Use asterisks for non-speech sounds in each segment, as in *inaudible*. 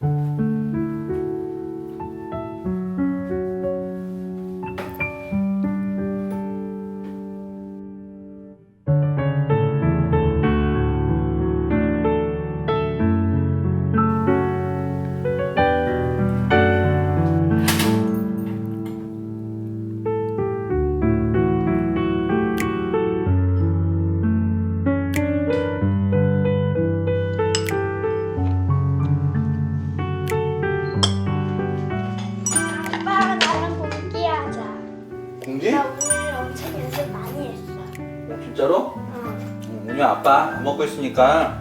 아빠 공지? 나 오늘 엄청 연습 많이 했어. 어, 진짜로? 응. 응, 오늘 아빠 안 먹고 있으니까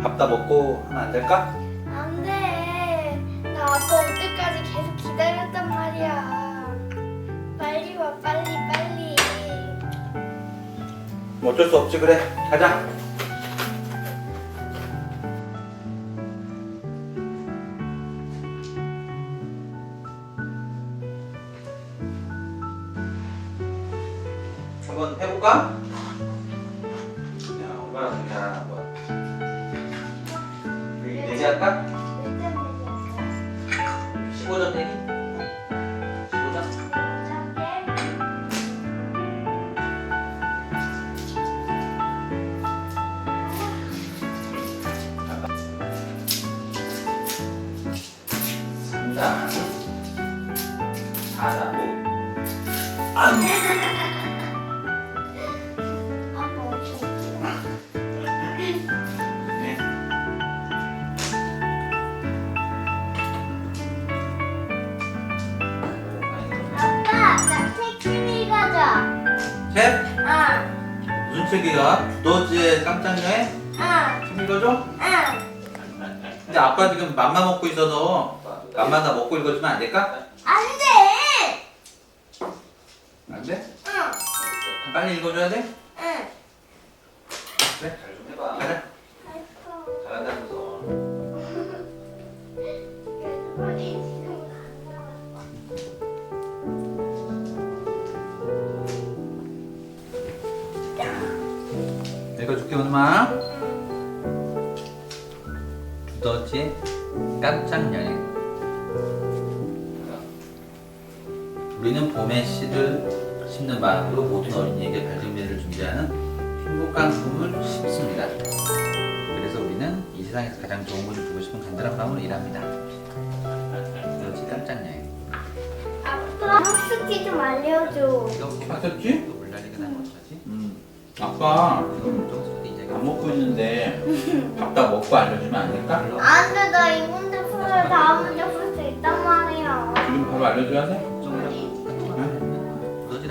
밥 다 먹고 하면 안 될까? 안 돼. 나 아빠 올 때까지 계속 기다렸단 말이야. 빨리 와, 빨리, 빨리. 뭐 어쩔 수 없지 그래 가자 한번 해볼까? 책이야? 두더지의 깜짝 여행? 응, 책 읽어줘? 응. 근데 아빠 지금 맘마 먹고 있어서 맘마 다 먹고 읽어주면 안 될까? 안 돼. 안 돼? 응, 빨리 읽어줘야 돼? 응. 그래? 잘좀 해봐 가자 두더지의 깜짝 여행 우리는 봄의 씨를 심는 마음으로 모든 어린이에게 밝은 미래를 준비하는 행복한 꿈을 심습니다. 그래서 우리는 이 세상에서 가장 좋은 것을 주고 싶은 간절한 마음으로 일합니다. 두더지 깜짝 여행. 아빠 학습지 좀 알려줘. 봤었지? 또 물난리가 나면 어떡하지? 음. 아빠 정 밥 먹고 있는데 밥 다 먹고 알려주면 안 될까? 안 돼, 나 이 문제 풀어야 다음 문제 풀 수 있단 말이야. 지금 바로 알려줘야 돼?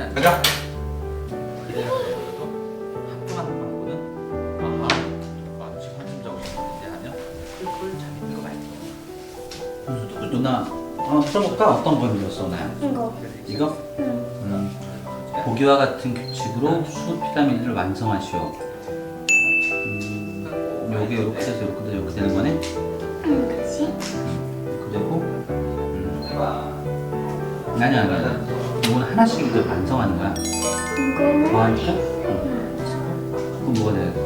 않 가자. 그래도 학교만 하고는 아하 아, 지금 한숨 자고 싶은데 하면 꿀꿀 잠이 들고 말고 누나, 어, 풀어볼까? 어떤 거 힘들었어, 나야? 이거. 이거? 응. 음. 보기와 같은 규칙으로 수 피라미드를 완성하시오. 음, 여기 이렇게 돼서 이렇게 돼서 이렇게 되는 거네? 응, 그치? 그리고, 음. 아니, 아니, 아니. 이건 하나씩 이제 완성하는 거야. 이거는 더하니까? 응. 그럼 뭐가 돼야 돼?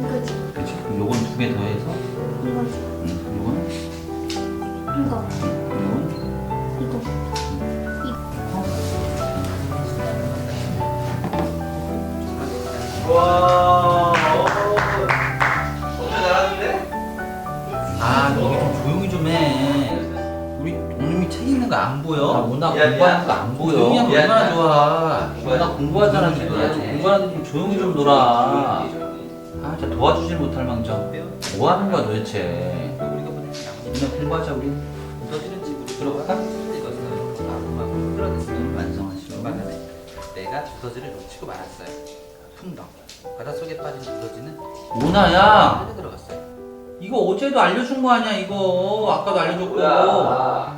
이거지. 그치? 그럼 요건 두 개 더해서, 이거지. 음, 요거는, 이거. 공부하는. 거 안 보여. 조용히 하면 얼마나. 좋아 나 공부하잖아 지금. 미안해. 공부하는데 좀 조용히 좀 놀아. 아, 진짜 도와주질 못할 망정. 뭐 하는 거야 도대체? 보는 오늘 공부하자 우리. 무너지는 집으로 들어가가 이것은 마구마구 끌어냈으니 완성하시오. 전에 내가 두더지를 놓치고 말았어요 풍덩 바닷속에 빠진 두더지는 오나야. 빨려 들어갔어요 이거 어제도 알려준 거 아니야 이거. 아까도 알려줬고. 뭐야?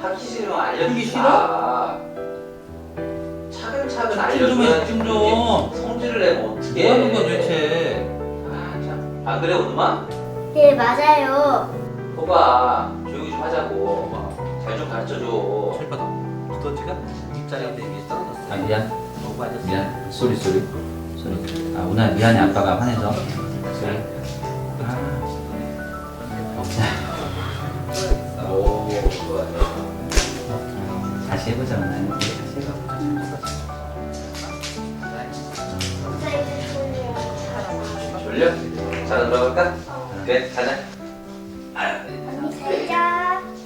하기 싫어? 마. 차근차근 집중 좀 해, 알려줘야지. 집중 그게 좀. 성질을 내면 어떡해. 뭐 하는 거야 도대체? 아, 참. 안 그래, 오늘만? 네, 맞아요. 호봐, 조용히 좀 하자고. 잘 좀 가르쳐줘. 철받아 두더지가 윗자리에 위에 떨어졌어요 아 미안. 너무 아저씨 미안. 쏘리 쏘리. 쏘리. 아 오나 미안해 아빠가 화내서. 쏘리. 아. 없 다. 같이 해보자. 우리 같이 해봐. 나 이제 졸려. 졸려? 자 들어갈까? 그래 가자 언니 잘자.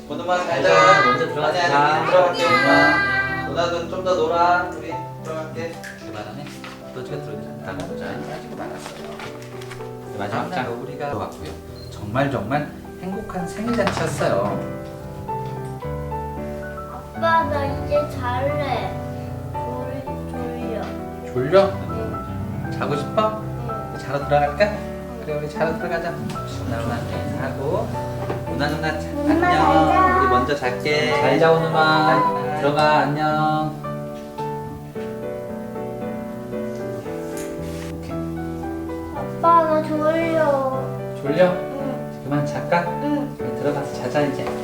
오늘만 잘 살자 자. 먼저 들어가자. 아니 아니 들어갈게 오늘 누나도 좀 더 놀아 우리 들어갈게 그만하네. 너 지가 들어오자. 다 먹자 가지고 말았어 마지막 자 장. 우리가 들어갔고요 정말 정말 행복한 생일 잔치였어요 아빠 나 이제 잘래. 졸 졸려. 졸려? 응. 자고 싶어? 응. 자러 들어갈까? 그래 우리 자러 들어가자 누나 누나 인사하고 누나 누나 안녕. 우리 먼저 잘게 잘 자. 바이바이. 들어가 안녕. 아빠 나 졸려. 졸려? 응. 그만 잘까? 응. 들어가서 자자 이제.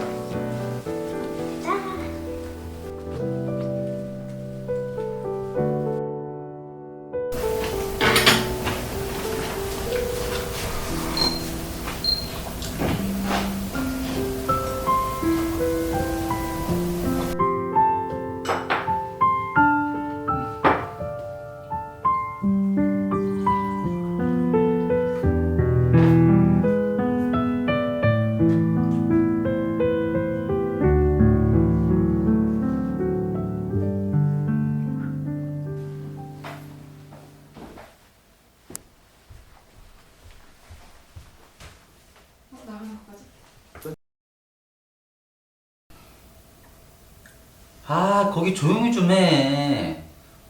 거기 조용히 좀 해.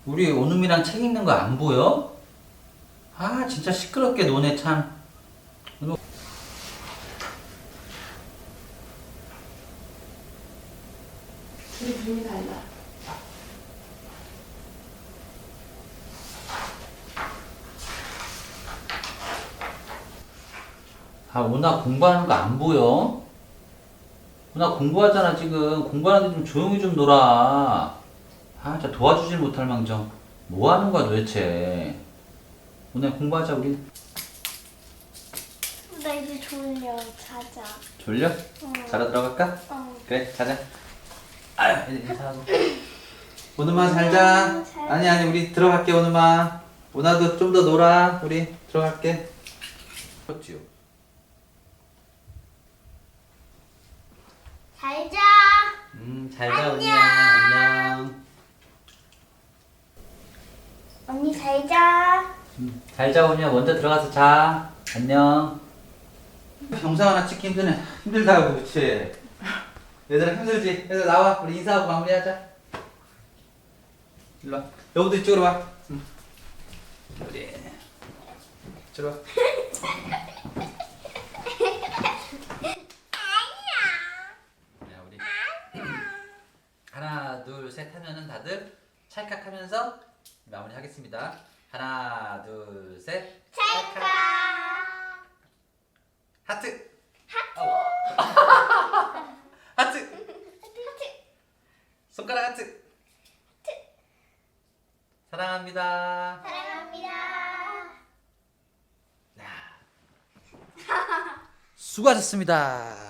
우리 오누미랑 책 읽는 거 안 보여? 아 진짜 시끄럽게 노네 참. 둘이 달라. 아 오나 공부하는 거 안 보여? 오나 공부하잖아 지금 공부하는데 좀 조용히 좀 놀아. 아 진짜 도와주질 못할 망정. 뭐 하는 거야 도대체? 오늘 공부하자 우리. 나 이제 졸려. 자자. 졸려? 응. 자러 들어갈까? 어. 그래 가자. 아유 인사하고. 오늘만 살자 잘- 아니 아니 우리 들어갈게 오늘만 오나도 좀 더 놀아 우리 들어갈게 그렇지요 잘 자. 음, 잘 자, 언니야. 안녕. 언니 잘 자. 음, 잘 자, 언니야. 먼저 들어가서 자. 안녕. 영상 하나 찍기 힘드네 힘들다고 그치 얘들아 힘들지? 얘들 나와 우리 인사하고 마무리하자 일로 와 여기도 이쪽으로 와 응. 우리 이쪽으로 와 *laughs* 야, 우리. 하나, 둘, 셋 하면은 다들 찰칵하면서 마무리 하겠습니다. 하나, 둘, 셋. 찰칵. 하트 하트 손가락 하트 사랑합니다. 사랑합니다. 수고하셨습니다